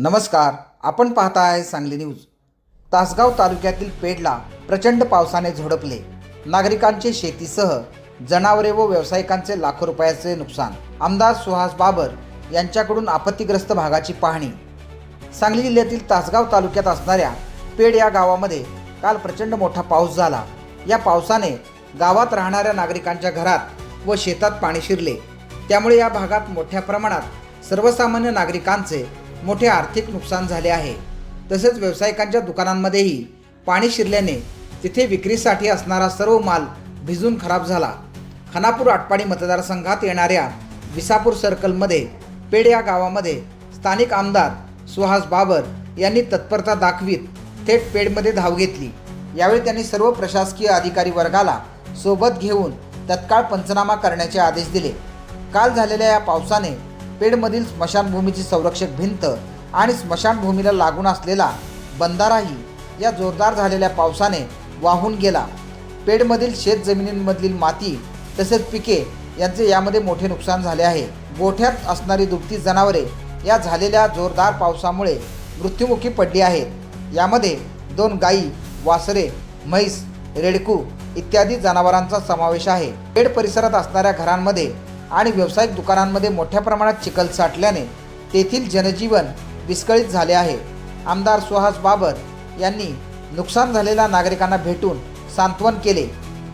नमस्कार आपण पाहताय सांगली न्यूज. तासगाव तालुक्यातील पेडला प्रचंड पावसाने झोडपले. नागरिकांचे शेतीसह जनावरे व व्यावसायिकांचे लाखो रुपयाचे नुकसान. आमदार सुहास बाबर यांच्याकडून आपत्तीग्रस्त भागाची पाहणी. सांगली जिल्ह्यातील तासगाव तालुक्यात असणाऱ्या पेड या गावामध्ये काल प्रचंड मोठा पाऊस झाला. या पावसाने गावात राहणाऱ्या नागरिकांच्या घरात व शेतात पाणी शिरले. त्यामुळे या भागात मोठ्या प्रमाणात सर्वसामान्य नागरिकांचे मोठे आर्थिक नुकसान झाले आहे. तसेच व्यावसायिकांच्या दुकानांमध्येही पाणी शिरल्याने तिथे विक्रीसाठी असणारा सर्व माल भिजून खराब झाला. खानापूर आटपाडी मतदारसंघात येणाऱ्या विसापूर सर्कलमध्ये पेड या गावामध्ये स्थानिक आमदार सुहास बाबर यांनी तत्परता दाखवीत थेट पेडमध्ये धाव घेतली. यावेळी त्यांनी सर्व प्रशासकीय अधिकारी वर्गाला सोबत घेऊन तत्काळ पंचनामा करण्याचे आदेश दिले. काल झालेल्या या पावसाने पेडमधील स्मशानभूमीची संरक्षक भिंत आणि स्मशानभूमीला लागून असलेला बंधाराही या जोरदार झालेल्या पावसाने वाहून गेला. पेडमधील शेत जमिनींमधील माती तसेच पिके यांचे यामध्ये मोठे नुकसान झाले आहे. गोठ्यात असणारी दुभती जनावरे या झालेल्या जोरदार पावसामुळे मृत्युमुखी पडली आहेत. यामध्ये दोन गायी वासरे म्हैस रेडकू इत्यादी जनावरांचा समावेश आहे. पेड परिसरात असणाऱ्या घरांमध्ये आणि व्यावसायिक दुकानांमध्ये मोठ्या प्रमाणात चिखल साठल्याने तेथील जनजीवन विस्कळीत झाले आहे. आमदार सुहास बाबर यांनी नुकसान झालेल्या नागरिकांना भेटून सांत्वन केले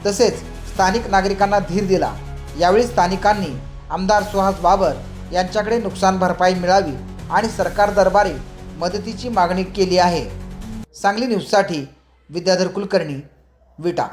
तसेच स्थानिक नागरिकांना धीर दिला. यावेळी स्थानिकांनी आमदार सुहास बाबर यांच्याकडे नुकसान भरपाई मिळावी आणि सरकार दरबारी मदतीची मागणी केली आहे. सांगली न्यूजसाठी विद्याधर कुलकर्णी विटा.